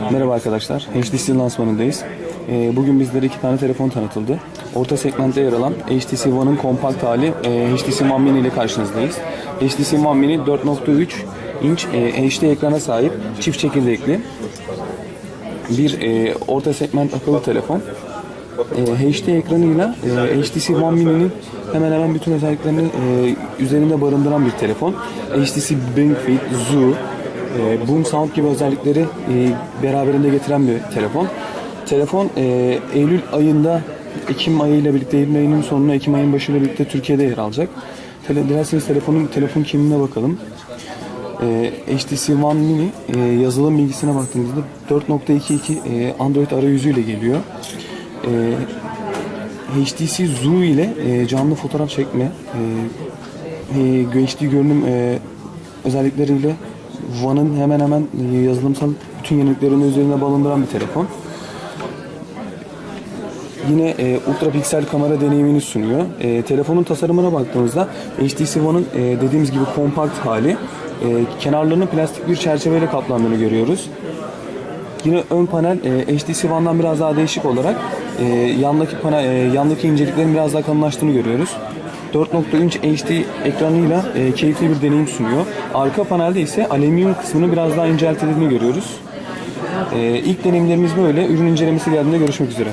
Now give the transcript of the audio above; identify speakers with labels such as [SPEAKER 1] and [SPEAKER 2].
[SPEAKER 1] Merhaba arkadaşlar, HTC lansmanındayız. Ee, Bugün bizlere iki tane telefon tanıtıldı. Orta segmentte yer alan HTC One'ın kompakt hali e, HTC One Mini ile karşınızdayız. HTC One Mini 4.3 inç e, HD ekrana sahip, çift çekirdekli bir e, orta segment akıllı telefon. E, HD ekranıyla e, HTC One Mini'nin hemen hemen bütün özelliklerini e, üzerinde barındıran bir telefon. HTC Bring Fit, Zoo, e, Boom Sound gibi özellikleri e, beraberinde getiren bir telefon. Telefon e, Eylül ayında Ekim ayıyla birlikte Eylül ayının sonuna Ekim ayının başıyla birlikte Türkiye'de yer alacak. Tele, dilerseniz telefonun telefon kimliğine bakalım. E, HTC One Mini e, yazılım bilgisine baktığımızda 4.22 e, Android arayüzüyle geliyor. E, HTC Zoo ile e, canlı fotoğraf çekme, e, e, HD görünüm e, özellikleriyle One'ın hemen hemen yazılımsal bütün yeniliklerini üzerine barındıran bir telefon. Yine e, ultra piksel kamera deneyimini sunuyor. E, telefonun tasarımına baktığımızda HTC One'ın e, dediğimiz gibi kompakt hali. E, kenarlarının plastik bir çerçeveyle kaplandığını görüyoruz. Yine ön panel e, HTC One'dan biraz daha değişik olarak e, yandaki panel, e, yandaki inceliklerin biraz daha kalınlaştığını görüyoruz. 4.3 HD ekranıyla e, keyifli bir deneyim sunuyor. Arka panelde ise alüminyum kısmını biraz daha inceltildiğini görüyoruz. E, ilk deneyimlerimiz böyle. Ürün incelemesi geldiğinde görüşmek üzere.